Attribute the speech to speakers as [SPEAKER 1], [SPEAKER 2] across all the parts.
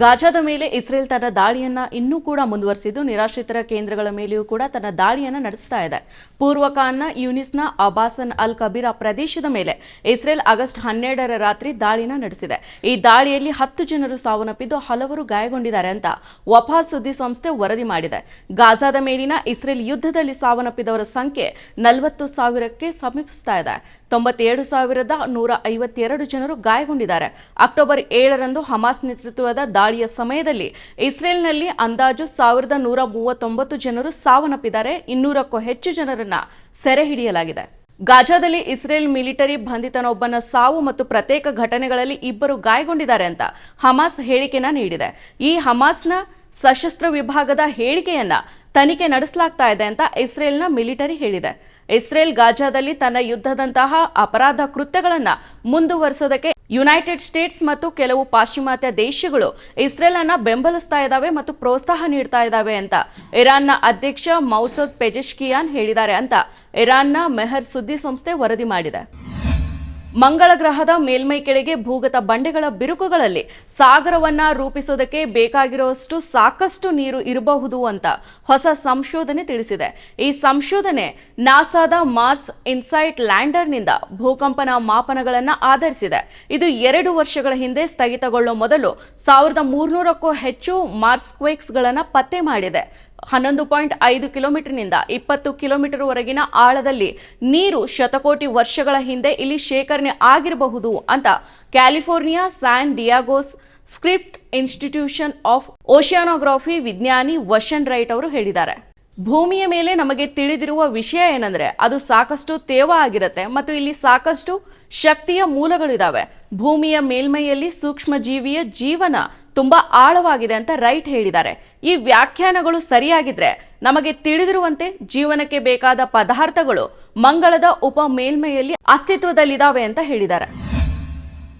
[SPEAKER 1] ಗಾಜಾದ ಮೇಲೆ ಇಸ್ರೇಲ್ ತನ್ನ ದಾಳಿಯನ್ನ ಇನ್ನೂ ಕೂಡ ಮುಂದುವರಿಸಿದ್ದು, ನಿರಾಶ್ರಿತರ ಕೇಂದ್ರಗಳ ಮೇಲೆಯೂ ಕೂಡ ತನ್ನ ದಾಳಿಯನ್ನ ನಡೆಸ್ತಾ ಇದೆ. ಪೂರ್ವ ಕಾನ್ನ ಯೂನಿಸ್ನ ಅಬಾಸನ್ ಅಲ್ ಕಬೀರಾ ಪ್ರದೇಶದ ಮೇಲೆ ಇಸ್ರೇಲ್ ಆಗಸ್ಟ್ ಹನ್ನೆರಡರ ರಾತ್ರಿ ದಾಳಿನ ನಡೆಸಿದೆ. ಈ ದಾಳಿಯಲ್ಲಿ ಹತ್ತು ಜನರು ಸಾವನ್ನಪ್ಪಿದ್ದು, ಹಲವರು ಗಾಯಗೊಂಡಿದ್ದಾರೆ ಅಂತ ವಫಾ ಸುದ್ದಿ ಸಂಸ್ಥೆ ವರದಿ ಮಾಡಿದೆ. ಗಾಜಾದ ಮೇಲಿನ ಇಸ್ರೇಲ್ ಯುದ್ಧದಲ್ಲಿ ಸಾವನ್ನಪ್ಪಿದವರ ಸಂಖ್ಯೆ ನಲವತ್ತು ಸಾವಿರಕ್ಕೆ ಸಮೀಪಿಸ್ತಾ ಇದೆ. ತೊಂಬತ್ತೇಳು ಸಾವಿರದ ನೂರ ಐವತ್ತೆರಡು ಜನರು ಗಾಯಗೊಂಡಿದ್ದಾರೆ. ಅಕ್ಟೋಬರ್ ಏಳರಂದು ಹಮಾಸ್ ನೇತೃತ್ವದ ದಾಳಿಯ ಸಮಯದಲ್ಲಿ ಇಸ್ರೇಲ್ನಲ್ಲಿ ಅಂದಾಜು ಸಾವಿರದ ನೂರ ಮೂವತ್ತೊಂಬತ್ತು ಜನರು ಸಾವನ್ನಪ್ಪಿದ್ದಾರೆ, ಇನ್ನೂರಕ್ಕೂ ಹೆಚ್ಚು ಜನರನ್ನ ಸೆರೆ ಹಿಡಿಯಲಾಗಿದೆ. ಗಾಜಾದಲ್ಲಿ ಇಸ್ರೇಲ್ ಮಿಲಿಟರಿ ಬಂಧಿತನೊಬ್ಬನ ಸಾವು ಮತ್ತು ಪ್ರತ್ಯೇಕ ಘಟನೆಗಳಲ್ಲಿ ಇಬ್ಬರು ಗಾಯಗೊಂಡಿದ್ದಾರೆ ಅಂತ ಹಮಾಸ್ ಹೇಳಿಕೆನ ನೀಡಿದೆ. ಈ ಹಮಾಸ್ನ ಸಶಸ್ತ್ರ ವಿಭಾಗದ ಹೇಳಿಕೆಯನ್ನ ತನಿಖೆ ನಡೆಸಲಾಗ್ತಾ ಇದೆ ಅಂತ ಇಸ್ರೇಲ್ನ ಮಿಲಿಟರಿ ಹೇಳಿದೆ. ಇಸ್ರೇಲ್ ಗಾಜಾದಲ್ಲಿ ತನ್ನ ಯುದ್ಧದಂತಹ ಅಪರಾಧ ಕೃತ್ಯಗಳನ್ನ ಮುಂದುವರಿಸೋದಕ್ಕೆ ಯುನೈಟೆಡ್ ಸ್ಟೇಟ್ಸ್ ಮತ್ತು ಕೆಲವು ಪಾಶ್ಚಿಮಾತ್ಯ ದೇಶಗಳು ಇಸ್ರೇಲ್ ಅನ್ನ ಬೆಂಬಲಿಸ್ತಾ ಇದ್ದಾವೆ ಮತ್ತು ಪ್ರೋತ್ಸಾಹ ನೀಡ್ತಾ ಇದ್ದಾವೆ ಅಂತ ಇರಾನ್ನ ಅಧ್ಯಕ್ಷ ಮೌಸದ್ ಪೆಜೆಶ್ಕಿಯಾನ್ ಹೇಳಿದ್ದಾರೆ ಅಂತ ಇರಾನ್ನ ಮೆಹರ್ ಸುದ್ದಿ ಸಂಸ್ಥೆ ವರದಿ ಮಾಡಿದೆ. ಮಂಗಳ ಗ್ರಹದ ಮೇಲ್ಮೈ ಕೆಳಗೆ ಭೂಗತ ಬಂಡೆಗಳ ಬಿರುಕುಗಳಲ್ಲಿ ಸಾಗರವನ್ನ ರೂಪಿಸೋದಕ್ಕೆ ಬೇಕಾಗಿರುವಷ್ಟು ಸಾಕಷ್ಟು ನೀರು ಇರಬಹುದು ಅಂತ ಹೊಸ ಸಂಶೋಧನೆ ತಿಳಿಸಿದೆ. ಈ ಸಂಶೋಧನೆ ನಾಸಾದ ಮಾರ್ಸ್ ಇನ್ಸೈಟ್ ಲ್ಯಾಂಡರ್ನಿಂದ ಭೂಕಂಪನ ಮಾಪನಗಳನ್ನು ಆಧರಿಸಿದೆ. ಇದು ಎರಡು ವರ್ಷಗಳ ಹಿಂದೆ ಸ್ಥಗಿತಗೊಳ್ಳುವ ಮೊದಲು ಸಾವಿರದ ಮೂರ್ನೂರಕ್ಕೂ ಹೆಚ್ಚು ಮಾರ್ಸ್ಕ್ವೇಕ್ಸ್ಗಳನ್ನು ಪತ್ತೆ ಮಾಡಿದೆ. ಹನ್ನೊಂದು ಪಾಯಿಂಟ್ ಐದು ಕಿಲೋಮೀಟರ್ನಿಂದ ಇಪ್ಪತ್ತು ಕಿಲೋಮೀಟರ್ವರೆಗಿನ ಆಳದಲ್ಲಿ ನೀರು ಶತಕೋಟಿ ವರ್ಷಗಳ ಹಿಂದೆ ಇಲ್ಲಿ ಶೇಖರಣೆ ಆಗಿರಬಹುದು ಅಂತ California San Diego's Scripps institution of oceanography ವಿಜ್ಞಾನಿ ವಶನ್ ರೈಟ್ ಅವರು ಹೇಳಿದ್ದಾರೆ. ಭೂಮಿಯ ಮೇಲೆ ನಮಗೆ ತಿಳಿದಿರುವ ವಿಷಯ ಏನಂದ್ರೆ ಅದು ಸಾಕಷ್ಟು ತೇವ ಆಗಿರುತ್ತೆ ಮತ್ತು ಇಲ್ಲಿ ಸಾಕಷ್ಟು ಶಕ್ತಿಯ ಮೂಲಗಳಿದಾವೆ. ಭೂಮಿಯ ಮೇಲ್ಮೈಯಲ್ಲಿ ಸೂಕ್ಷ್ಮ ಜೀವಿಯ ಜೀವನ ತುಂಬಾ ಆಳವಾಗಿದೆ ಅಂತ ರೈಟ್ ಹೇಳಿದ್ದಾರೆ. ಈ ವ್ಯಾಖ್ಯಾನಗಳು ಸರಿಯಾಗಿದ್ರೆ ನಮಗೆ ತಿಳಿದಿರುವಂತೆ ಜೀವನಕ್ಕೆ ಬೇಕಾದ ಪದಾರ್ಥಗಳು ಮಂಗಳದ ಉಪ ಮೇಲ್ಮೈಯಲ್ಲಿ ಅಸ್ತಿತ್ವದಲ್ಲಿದ್ದಾವೆ ಅಂತ ಹೇಳಿದ್ದಾರೆ.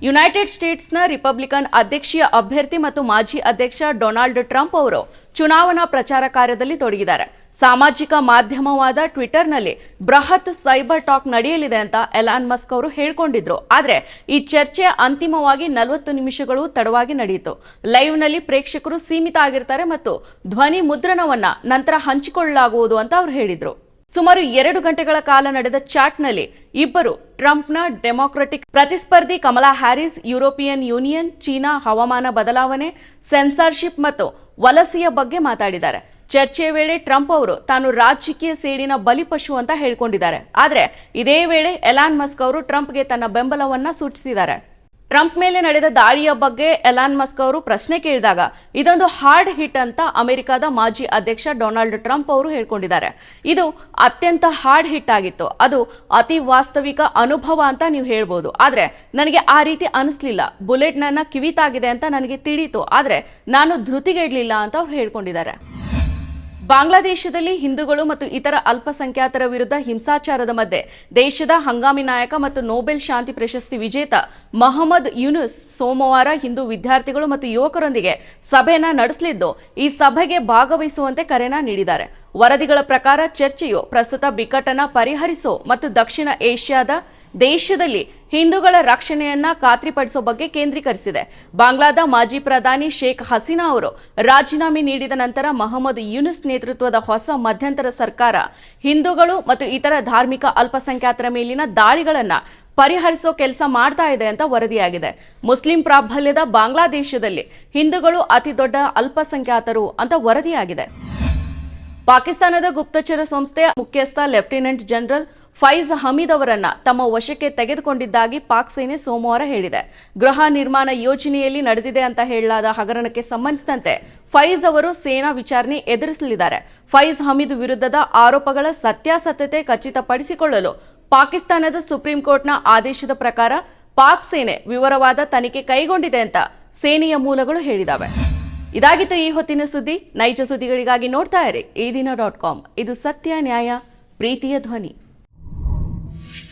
[SPEAKER 1] ಯುನೈಟೆಡ್ ಸ್ಟೇಟ್ಸ್ನ ರಿಪಬ್ಲಿಕನ್ ಅಧ್ಯಕ್ಷೀಯ ಅಭ್ಯರ್ಥಿ ಮತ್ತು ಮಾಜಿ ಅಧ್ಯಕ್ಷ ಡೊನಾಲ್ಡ್ ಟ್ರಂಪ್ ಅವರು ಚುನಾವಣಾ ಪ್ರಚಾರ ಕಾರ್ಯದಲ್ಲಿ ತೊಡಗಿದ್ದಾರೆ. ಸಾಮಾಜಿಕ ಮಾಧ್ಯಮವಾದ ಟ್ವಿಟರ್ನಲ್ಲಿ ಬೃಹತ್ ಸೈಬರ್ ಟಾಕ್ ನಡೆಯಲಿದೆ ಅಂತ ಎಲಾನ್ ಮಸ್ಕ್ ಅವರು ಹೇಳ್ಕೊಂಡಿದ್ರು. ಆದರೆ ಈ ಚರ್ಚೆ ಅಂತಿಮವಾಗಿ ನಲವತ್ತು ನಿಮಿಷಗಳು ತಡವಾಗಿ ನಡೆಯಿತು. ಲೈವ್ನಲ್ಲಿ ಪ್ರೇಕ್ಷಕರು ಸೀಮಿತ ಆಗಿರ್ತಾರೆ ಮತ್ತು ಧ್ವನಿ ಮುದ್ರಣವನ್ನ ನಂತರ ಹಂಚಿಕೊಳ್ಳಲಾಗುವುದು ಅಂತ ಅವರು ಹೇಳಿದ್ರು. ಸುಮಾರು ಎರಡು ಗಂಟೆಗಳ ಕಾಲ ನಡೆದ ಚಾಟ್ನಲ್ಲಿ ಇಬ್ಬರು ಟ್ರಂಪ್ನ ಡೆಮಾಕ್ರೆಟಿಕ್ ಪ್ರತಿಸ್ಪರ್ಧಿ Kamala Harris, European Union, China ಹವಾಮಾನ ಬದಲಾವಣೆ, ಸೆನ್ಸಾರ್ಶಿಪ್ ಮತ್ತು ವಲಸೆಯ ಬಗ್ಗೆ ಮಾತಾಡಿದ್ದಾರೆ. ಚರ್ಚೆಯ ವೇಳೆ ಟ್ರಂಪ್ ಅವರು ತಾನು ರಾಜಕೀಯ ಸೇಡಿನ ಬಲಿಪಶು ಅಂತ ಹೇಳಿಕೊಂಡಿದ್ದಾರೆ. ಆದರೆ ಇದೇ ವೇಳೆ ಎಲಾನ್ ಮಸ್ಕ್ ಅವರು ಟ್ರಂಪ್ಗೆ ತನ್ನ ಬೆಂಬಲವನ್ನ ಸೂಚಿಸಿದ್ದಾರೆ. ಟ್ರಂಪ್ ಮೇಲೆ ನಡೆದ ದಾಳಿಯ ಬಗ್ಗೆ ಎಲಾನ್ ಮಸ್ಕ್ ಅವರು ಪ್ರಶ್ನೆ ಕೇಳಿದಾಗ ಇದೊಂದು ಹಾರ್ಡ್ ಹಿಟ್ ಅಂತ ಅಮೆರಿಕದ ಮಾಜಿ ಅಧ್ಯಕ್ಷ ಡೊನಾಲ್ಡ್ ಟ್ರಂಪ್ ಅವರು ಹೇಳ್ಕೊಂಡಿದ್ದಾರೆ. ಇದು ಅತ್ಯಂತ ಹಾರ್ಡ್ ಹಿಟ್ ಆಗಿತ್ತು. ಅದು ಅತಿ ವಾಸ್ತವಿಕ ಅನುಭವ ಅಂತ ನೀವು ಹೇಳ್ಬೋದು. ಆದರೆ ನನಗೆ ಆ ರೀತಿ ಅನಿಸ್ಲಿಲ್ಲ. ಬುಲೆಟ್ ನನ್ನ ಕಿವಿತಾಗಿದೆ ಅಂತ ನನಗೆ ತಿಳಿಯಿತು. ಆದರೆ ನಾನು ಧೃತಿಗೆಡ್ಲಿಲ್ಲ ಅಂತ ಅವ್ರು ಹೇಳ್ಕೊಂಡಿದ್ದಾರೆ. ಬಾಂಗ್ಲಾದೇಶದಲ್ಲಿ ಹಿಂದೂಗಳು ಮತ್ತು ಇತರ ಅಲ್ಪಸಂಖ್ಯಾತರ ವಿರುದ್ಧ ಹಿಂಸಾಚಾರದ ಮಧ್ಯೆ ದೇಶದ ಹಂಗಾಮಿ ನಾಯಕ ಮತ್ತು ನೊಬೆಲ್ ಶಾಂತಿ ಪ್ರಶಸ್ತಿ ವಿಜೇತ ಮಹಮ್ಮದ್ ಯುನುಸ್ ಸೋಮವಾರ ಹಿಂದೂ ವಿದ್ಯಾರ್ಥಿಗಳು ಮತ್ತು ಯುವಕರೊಂದಿಗೆ ಸಭೆಯನ್ನ ನಡೆಸಲಿದ್ದು, ಈ ಸಭೆಗೆ ಭಾಗವಹಿಸುವಂತೆ ಕರೆನ ನೀಡಿದ್ದಾರೆ. ವರದಿಗಳ ಪ್ರಕಾರ ಚರ್ಚೆಯು ಪ್ರಸ್ತುತ ಬಿಕ್ಕಟ್ಟನ್ನು ಪರಿಹರಿಸೋ ಮತ್ತು ದಕ್ಷಿಣ ಏಷ್ಯಾದ ದೇಶದಲ್ಲಿ ಹಿಂದೂಗಳ ರಕ್ಷಣೆಯನ್ನ ಖಾತ್ರಿಪಡಿಸೋ ಬಗ್ಗೆ ಕೇಂದ್ರೀಕರಿಸಿದೆ. ಬಾಂಗ್ಲಾದ ಮಾಜಿ ಪ್ರಧಾನಿ ಶೇಖ್ ಹಸೀನಾ ಅವರು ರಾಜೀನಾಮೆ ನೀಡಿದ ನಂತರ ಮಹಮ್ಮದ್ ಯುನಿಸ್ ನೇತೃತ್ವದ ಹೊಸ ಮಧ್ಯಂತರ ಸರ್ಕಾರ ಹಿಂದೂಗಳು ಮತ್ತು ಇತರ ಧಾರ್ಮಿಕ ಅಲ್ಪಸಂಖ್ಯಾತರ ಮೇಲಿನ ದಾಳಿಗಳನ್ನು ಪರಿಹರಿಸೋ ಕೆಲಸ ಮಾಡ್ತಾ ಇದೆ ಅಂತ ವರದಿಯಾಗಿದೆ. ಮುಸ್ಲಿಂ ಪ್ರಾಬಲ್ಯದ ಬಾಂಗ್ಲಾದೇಶದಲ್ಲಿ ಹಿಂದೂಗಳು ಅತಿ ದೊಡ್ಡ ಅಲ್ಪಸಂಖ್ಯಾತರು ಅಂತ ವರದಿಯಾಗಿದೆ. ಪಾಕಿಸ್ತಾನದ ಗುಪ್ತಚರ ಸಂಸ್ಥೆ ಮುಖ್ಯಸ್ಥ ಲೆಫ್ಟಿನೆಂಟ್ ಜನರಲ್ ಫೈಜ್ ಹಮೀದ್ ಅವರನ್ನ ತಮ್ಮ ವಶಕ್ಕೆ ತೆಗೆದುಕೊಂಡಿದ್ದಾಗಿ ಪಾಕ್ ಸೇನೆ ಸೋಮವಾರ ಹೇಳಿದೆ. ಗೃಹ ನಿರ್ಮಾಣ ಯೋಜನೆಯಲ್ಲಿ ನಡೆದಿದೆ ಅಂತ ಹೇಳಲಾದ ಹಗರಣಕ್ಕೆ ಸಂಬಂಧಿಸಿದಂತೆ ಫೈಜ್ ಅವರು ಸೇನಾ ವಿಚಾರಣೆ ಎದುರಿಸಲಿದ್ದಾರೆ. ಫೈಜ್ ಹಮೀದ್ ವಿರುದ್ಧದ ಆರೋಪಗಳ ಸತ್ಯಾಸತ್ಯತೆ ಖಚಿತಪಡಿಸಿಕೊಳ್ಳಲು ಪಾಕಿಸ್ತಾನದ ಸುಪ್ರೀಂ ಕೋರ್ಟ್ನ ಆದೇಶದ ಪ್ರಕಾರ ಪಾಕ್ ಸೇನೆ ವಿವರವಾದ ತನಿಖೆ ಕೈಗೊಂಡಿದೆ ಅಂತ ಸೇನೆಯ ಮೂಲಗಳು ಹೇಳಿದಾವೆ. ಇದಾಗಿತ್ತು ಈ ಹೊತ್ತಿನ ಸುದ್ದಿ. ನೈಜ ಸುದ್ದಿಗಳಿಗಾಗಿ ನೋಡ್ತಾ ಇರಿ. ಈ ದಿನ ಡಾಟ್ ಕಾಮ್. ಇದು ಸತ್ಯ ನ್ಯಾಯ, ಪ್ರೀತಿಯ ಧ್ವನಿ.